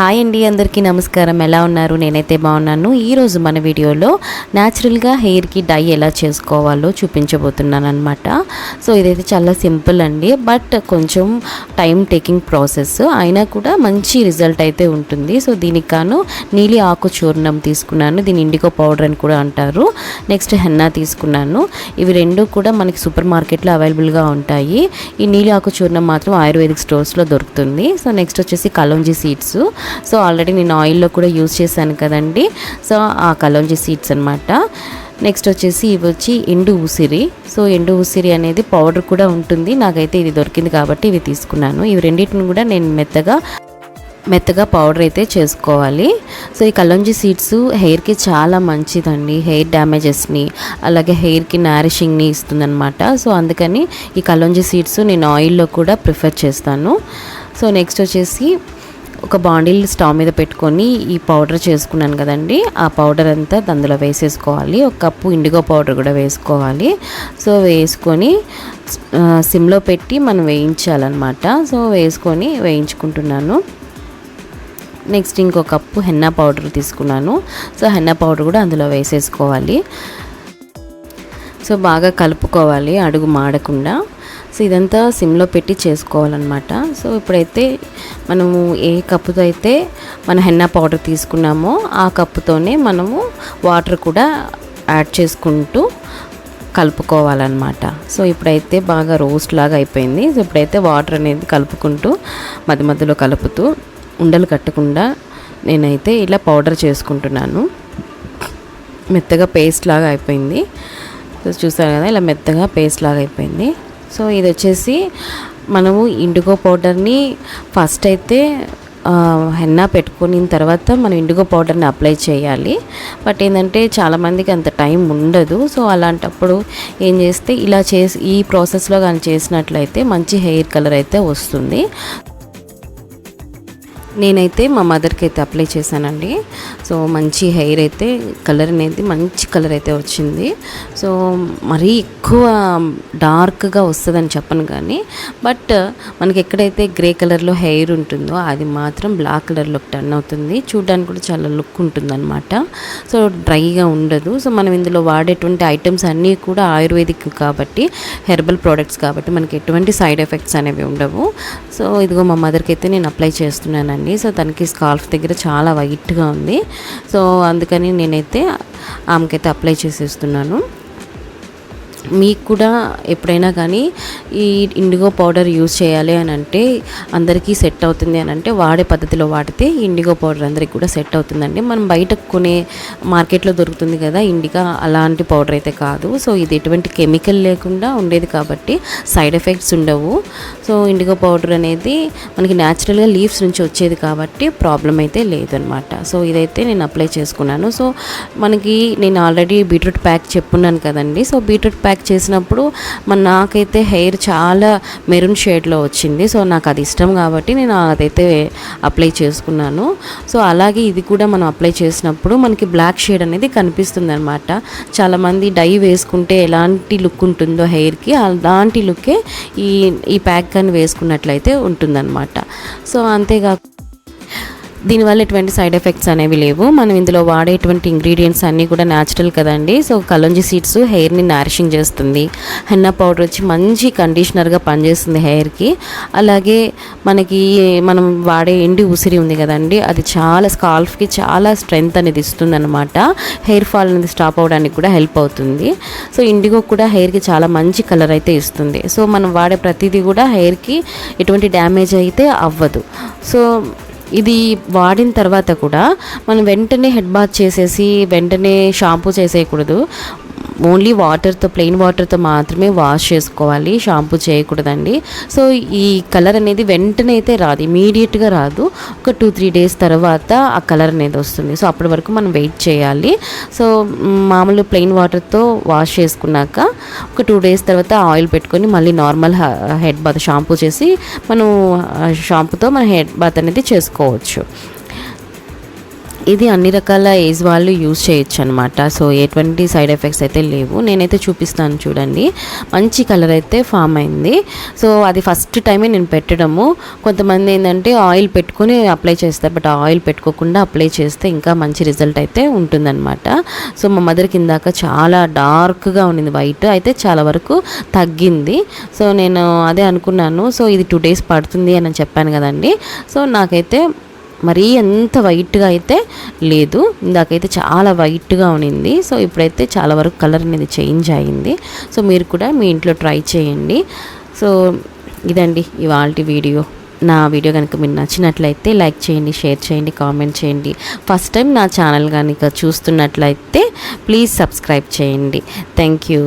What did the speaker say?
Hi అండి అందరికీ నమస్కారం. ఎలా ఉన్నారు? నేనైతే బాగున్నాను. ఈరోజు మన వీడియోలో న్యాచురల్గా హెయిర్కి డై ఎలా చేసుకోవాలో చూపించబోతున్నాను అనమాట సో ఇదైతే చాలా సింపుల్ అండి. బట్ కొంచెం టైం టేకింగ్ ప్రాసెస్. అయినా కూడా మంచి రిజల్ట్ అయితే ఉంటుంది. సో దీనికి గాను నీలి ఆకు చూర్ణం తీసుకున్నాను. దీని ఇండిగో పౌడర్ అని కూడా అంటారు. నెక్స్ట్ హెన్నా తీసుకున్నాను. ఇవి రెండు కూడా మనకి సూపర్ మార్కెట్లో అవైలబుల్గా ఉంటాయి. ఈ నీలి ఆకు చూర్ణం మాత్రం ఆయుర్వేదిక్ స్టోర్స్లో దొరుకుతుంది. సో నెక్స్ట్ వచ్చేసి కలోంజీ సీడ్స్. సో ఆల్రెడీ నేను ఆయిల్లో కూడా యూజ్ చేశాను కదండి. సో ఆ కలోంజీ సీడ్స్ అనమాట నెక్స్ట్ వచ్చేసి ఇవి వచ్చి ఎండు ఉసిరి. సో ఎండు ఉసిరి అనేది పౌడర్ కూడా ఉంటుంది. నాకైతే ఇది దొరికింది కాబట్టి ఇవి తీసుకున్నాను. ఇవి రెండింటిని కూడా నేను మెత్తగా మెత్తగా పౌడర్ అయితే చేసుకోవాలి. సో ఈ కలంజీ సీడ్స్ హెయిర్కి చాలా మంచిదండి. హెయిర్ డ్యామేజెస్ని అలాగే హెయిర్కి నారిషింగ్ని ఇస్తుందన్నమాట. సో అందుకని ఈ కలంజీ సీడ్స్ నేను ఆయిల్లో కూడా ప్రిఫర్ చేస్తాను. సో నెక్స్ట్ వచ్చేసి ఒక బాండిల్ స్టవ్ మీద పెట్టుకొని ఈ పౌడర్ చేసుకున్నాను కదండి. ఆ పౌడర్ అంతా అందులో వేసేసుకోవాలి. ఒక కప్పు ఇండిగో పౌడర్ కూడా వేసుకోవాలి. సో వేసుకొని సిమ్లో పెట్టి మనం వేయించాలన్నమాట. సో వేసుకొని వేయించుకుంటున్నాను. నెక్స్ట్ ఇంకో కప్పు హెన్నా పౌడర్ తీసుకున్నాను. సో హెన్నా పౌడర్ కూడా అందులో వేసేసుకోవాలి. సో బాగా కలుపుకోవాలి అడుగు మాడకుండా. సో ఇదంతా సిమ్లో పెట్టి చేసుకోవాలన్నమాట. సో ఇప్పుడైతే మనము ఏ కప్పుతో అయితే మన హెన్నా పౌడర్ తీసుకున్నామో ఆ కప్పుతోనే మనము వాటర్ కూడా యాడ్ చేసుకుంటూ కలుపుకోవాలన్నమాట. సో ఇప్పుడైతే బాగా రోస్ట్ లాగా అయిపోయింది. సో ఇప్పుడైతే వాటర్ అనేది కలుపుకుంటూ మధ్య మధ్యలో కలుపుతూ ఉండలు కట్టకుండా నేనైతే ఇలా పౌడర్ చేసుకుంటున్నాను. మెత్తగా పేస్ట్ లాగా అయిపోయింది. సో చూసారు కదా ఇలా మెత్తగా పేస్ట్ లాగా అయిపోయింది. సో ఇది వచ్చేసి మనము ఇండిగో పౌడర్ని ఫస్ట్ అయితే హెన్నా పెట్టుకున్న తర్వాత మనం ఇండిగో పౌడర్ని అప్లై చేయాలి. బట్ ఏంటంటే చాలామందికి అంత టైం ఉండదు. సో అలాంటప్పుడు ఏం చేస్తే ఇలా చేసి ఈ ప్రాసెస్లో కానీ చేసినట్లయితే మంచి హెయిర్ కలర్ అయితే వస్తుంది. నేనైతే మా మదర్కి అయితే అప్లై చేశానండి. సో మంచి హెయిర్ అయితే కలర్ అనేది మంచి కలర్ అయితే వచ్చింది. సో మరీ ఎక్కువ డార్క్గా వస్తుందని చెప్పను కానీ బట్ మనకి ఎక్కడైతే గ్రే కలర్లో హెయిర్ ఉంటుందో అది మాత్రం బ్లాక్ కలర్లోకి టర్న్ అవుతుంది. చూడడానికి కూడా చాలా లుక్ ఉంటుందన్నమాట. సో డ్రైగా ఉండదు. సో మనం ఇందులో వాడేటువంటి ఐటమ్స్ అన్నీ కూడా ఆయుర్వేదిక్ కాబట్టి హెర్బల్ ప్రోడక్ట్స్ కాబట్టి మనకి ఎటువంటి సైడ్ ఎఫెక్ట్స్ అనేవి ఉండవు. సో ఇదిగో మా మదర్కి అయితే నేను అప్లై చేస్తున్నాను చేస్తున్నానండి సో తనకి స్కాల్ఫ్ దగ్గర చాలా వైట్గా ఉంది. సో అందుకని నేనైతే ఆమెకైతే అప్లై చేసేస్తున్నాను. మీకు కూడా ఎప్పుడైనా కానీ ఈ ఇండిగో పౌడర్ యూజ్ చేయాలి అని అంటే అందరికీ సెట్ అవుతుంది అని అంటే వాడే పద్ధతిలో వాడితే ఇండిగో పౌడర్ అందరికి కూడా సెట్ అవుతుందండి. మనం బయట కొనే మార్కెట్లో దొరుకుతుంది కదా ఇండిగా అలాంటి పౌడర్ అయితే కాదు. సో ఇది ఎటువంటి కెమికల్ లేకుండా ఉండేది కాబట్టి సైడ్ ఎఫెక్ట్స్ ఉండవు. సో ఇండిగో పౌడర్ అనేది మనకి న్యాచురల్గా లీవ్స్ నుంచి వచ్చేది కాబట్టి ప్రాబ్లం అయితే లేదనమాట సో ఇదైతే నేను అప్లై చేసుకున్నాను. సో మనకి నేను ఆల్రెడీ బీట్రూట్ ప్యాక్ చెప్పున్నాను కదండి. సో బీట్రూట్ ప్యాక్ చేసినప్పుడు మన నాకైతే హెయిర్ చాలా మెరూన్ షేడ్లో వచ్చింది. సో నాకు అది ఇష్టం కాబట్టి నేను అదైతే అప్లై చేసుకున్నాను. సో అలాగే ఇది కూడా మనం అప్లై చేసినప్పుడు మనకి బ్లాక్ షేడ్ అనేది కనిపిస్తుంది అనమాట చాలామంది డై వేసుకుంటే ఎలాంటి లుక్ ఉంటుందో హెయిర్కి అలాంటి లుక్కే ఈ ఈ ప్యాక్ కానీ వేసుకున్నట్లయితే ఉంటుందన్నమాట. సో అంతేకాకుండా దీనివల్ల ఎటువంటి సైడ్ ఎఫెక్ట్స్ అనేవి లేవు. మనం ఇందులో వాడేటువంటి ఇంగ్రీడియంట్స్ అన్నీ కూడా న్యాచురల్ కదండి. సో కలంజీ సీడ్స్ హెయిర్ని నారిషింగ్ చేస్తుంది. హెన్నా పౌడర్ వచ్చి మంచి కండిషనర్గా పనిచేస్తుంది హెయిర్కి అలాగే మనకి మనం వాడే ఎండి ఉసిరి ఉంది కదండి. అది చాలా స్కాల్ఫ్కి చాలా స్ట్రెంగ్త్ అనేది ఇస్తుంది అనమాట హెయిర్ ఫాల్ అనేది స్టాప్ అవడానికి కూడా హెల్ప్ అవుతుంది. సో ఇండిగో కూడా హెయిర్కి చాలా మంచి కలర్ అయితే ఇస్తుంది. సో మనం వాడే ప్రతిదీ కూడా హెయిర్కి ఎటువంటి డ్యామేజ్ అయితే అవ్వదు. సో ఇది వాడిన తర్వాత కూడా మనం వెంటనే హెడ్ బాత్ చేసేసి వెంటనే షాంపూ చేసేయకూడదు. ఓన్లీ వాటర్తో ప్లెయిన్ వాటర్తో మాత్రమే వాష్ చేసుకోవాలి షాంపూ చేయకూడదండి. సో ఈ కలర్ అనేది వెంటనే అయితే రాదు ఇమీడియట్గా రాదు. ఒక టూ త్రీ డేస్ తర్వాత ఆ కలర్ అనేది వస్తుంది. సో అప్పటి వరకు మనం వెయిట్ చేయాలి. సో మామూలు ప్లెయిన్ వాటర్తో వాష్ చేసుకున్నాక ఒక టూ డేస్ తర్వాత ఆయిల్ పెట్టుకొని మళ్ళీ నార్మల్ హెడ్ బాత్ షాంపూ చేసి మనం షాంపూతో మన హెడ్ బాత్ అనేది చేసుకోవచ్చు. ఇది అన్ని రకాల ఏజ్ వాళ్ళు యూజ్ చేయొచ్చు అనమాట సో ఎటువంటి సైడ్ ఎఫెక్ట్స్ అయితే లేవు. నేనైతే చూపిస్తాను చూడండి. మంచి కలర్ అయితే ఫామ్ అయింది. సో అది ఫస్ట్ టైమే నేను పెట్టడము. కొంతమంది ఏంటంటే ఆయిల్ పెట్టుకుని అప్లై చేస్తారు. బట్ ఆయిల్ పెట్టుకోకుండా అప్లై చేస్తే ఇంకా మంచి రిజల్ట్ అయితే ఉంటుందన్నమాట. సో మా మదర్ కిందాక చాలా డార్క్గా ఉండింది వైట్ అయితే చాలా వరకు తగ్గింది. సో నేను అదే అనుకున్నాను. సో ఇది టూ డేస్ పడుతుంది అని చెప్పాను కదండి. సో నాకైతే మరీ ఎంత వైట్గా అయితే లేదు. ఇందాకైతే చాలా వైట్గా ఉన్నింది. సో ఇప్పుడైతే చాలా వరకు కలర్ అనేది చేంజ్ అయింది సో మీరు కూడా మీ ఇంట్లో ట్రై చేయండి. సో ఇదండి ఇవాళ వీడియో. నా వీడియో కనుక మీరు నచ్చినట్లయితే లైక్ చేయండి షేర్ చేయండి కామెంట్ చేయండి. ఫస్ట్ టైం నా ఛానల్ కనుక చూస్తున్నట్లయితే ప్లీజ్ సబ్స్క్రైబ్ చేయండి. Thank you